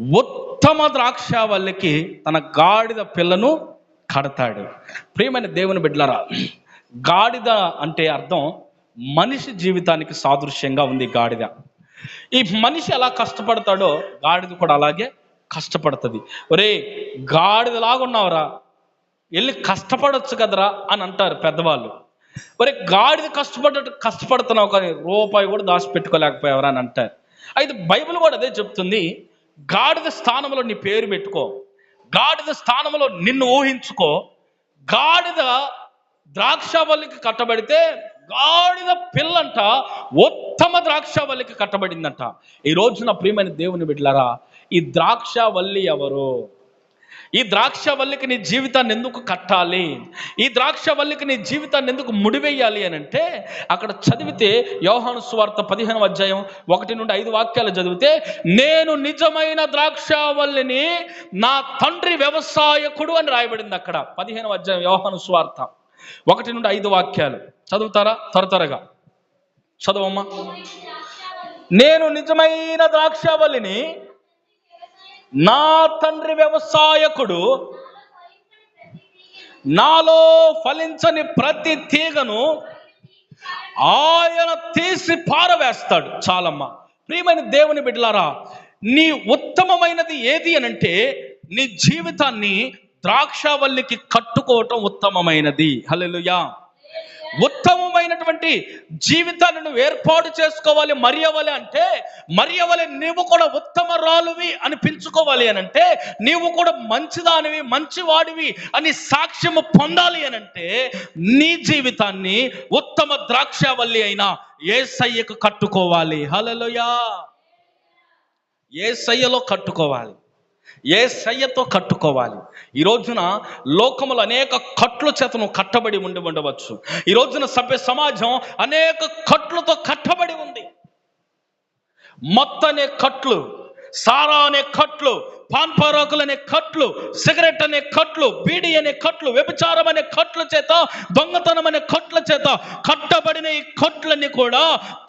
ఉత్తమ ద్రాక్షావల్లికి తన గాడిద పిల్లను కడతాడు. ప్రియమైన దేవుని బిడ్డలరా గాడిద అంటే అర్థం మనిషి జీవితానికి సాదృశ్యంగా ఉంది గాడిద. ఈ మనిషి ఎలా కష్టపడతాడో గాడిద కూడా అలాగే కష్టపడుతుంది. ఒరే గాడిదలాగా ఉన్నావురా వెళ్ళి కష్టపడొచ్చు కదరా అని అంటారు పెద్దవాళ్ళు. ఒరే గాడిద కష్టపడ కష్టపడుతున్నావు కానీ రూపాయి కూడా దాచిపెట్టుకోలేకపోయావరా అని అంటారు. అయితే బైబిల్ కూడా అదే చెప్తుంది. గాడిద స్థానంలో నీ పేరు పెట్టుకో. గాడిద స్థానంలో నిన్ను ఊహించుకో. గాడిద ద్రాక్షవల్లికి కట్టబడితే గాడిద పిల్లంట ఉత్తమ ద్రాక్షవల్లికి కట్టబడిందంట. ఈ రోజున ప్రియమైన దేవుని బిడ్డలారా ఈ ద్రాక్షవల్లి ఎవరు? ఈ ద్రాక్షవల్లికి నీ జీవితాన్ని ఎందుకు కట్టాలి? ఈ ద్రాక్షవల్లికి నీ జీవితాన్ని ఎందుకు ముడివేయాలి అని అంటే అక్కడ చదివితే యోహాను స్వార్థ పదిహేను అధ్యాయం ఒకటి నుండి ఐదు వాక్యాలు చదివితే నేను నిజమైన ద్రాక్షవల్లిని నా తండ్రి వ్యవసాయకుడు అని రాయబడింది అక్కడ. పదిహేను అధ్యాయం యోహాను స్వార్థ ఒకటి నుండి ఐదు వాక్యాలు. చదువుతారా? త్వర త్వరగా. చదవమ్మా. నేను నిజమైన ద్రాక్షవల్లిని నా తండ్రి వ్యవసాయకుడు నాలో ఫలించని ప్రతి తీగను ఆయన తీసి పారవేస్తాడు. చాలమ్మ. ప్రియమైన దేవుని బిడ్డలారా నీ ఉత్తమమైనది ఏది అనంటే నీ జీవితాన్ని ద్రాక్షావల్లికి కట్టుకోవటం ఉత్తమమైనది. హల్లెలూయా. ఉత్తమమైనటువంటి జీవితాన్ని నువ్వు ఏర్పాటు చేసుకోవాలి మరియవలే అంటే మరియవలే నీవు కూడా ఉత్తమరాలువి అని అనిపించుకోవాలి అని అంటే నీవు కూడా మంచిదానివి మంచివాడివి అని సాక్ష్యము పొందాలి అని అంటే నీ జీవితాన్ని ఉత్తమ ద్రాక్షవల్లి అయిన ఏ సయ్యకు కట్టుకోవాలి. హలలోయా ఏ సయ్యలో కట్టుకోవాలి. ఏ సయ్యతో కట్టుకోవాలి? ఈ రోజున లోకములు అనేక కట్ల చేత నువ్వు కట్టబడి ఉండి ఉండవచ్చు. ఈ రోజున సభ్య సమాజం అనేక కట్లతో కట్టబడి ఉంది. మొత్తం అనే కట్లు సారా అనే కట్లు పాన్పరాకులు అనే కట్లు సిగరెట్ అనే కట్లు బీడి అనే కట్లు వ్యభిచారం అనే కట్ల చేత దొంగతనం అనే కట్ల చేత కట్టబడిన ఈ కట్లన్నీ కూడా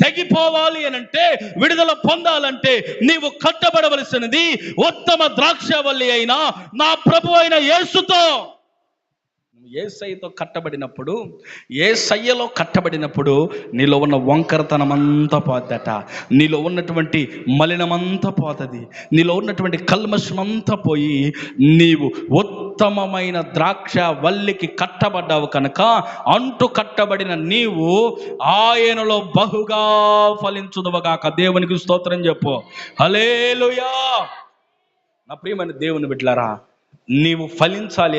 తెగిపోవాలి అని అంటే విడుదల పొందాలంటే నీవు కట్టబడవలసినది ఉత్తమ ద్రాక్షవల్లి అయిన నా ప్రభు అయిన యేసుతో. ఏసైతో ఏ సయ్యతో కట్టబడినప్పుడు ఏ సయ్యలో కట్టబడినప్పుడు నీలో ఉన్న వంకరతనం అంతా పోద్దట. నీలో ఉన్నటువంటి మలినమంతా పోతుంది. నీలో ఉన్నటువంటి కల్మషమంతా పోయి నీవు ఉత్తమమైన ద్రాక్ష వల్లికి కట్టబడ్డావు కనుక అంటు కట్టబడిన నీవు ఆయనలో బహుగా ఫలించుదవగాక. దేవునికి స్తోత్రం చెప్పు. హలేలుయా నా ప్రియమైన దేవుని బిడ్లరా నీవు ఫలించాలి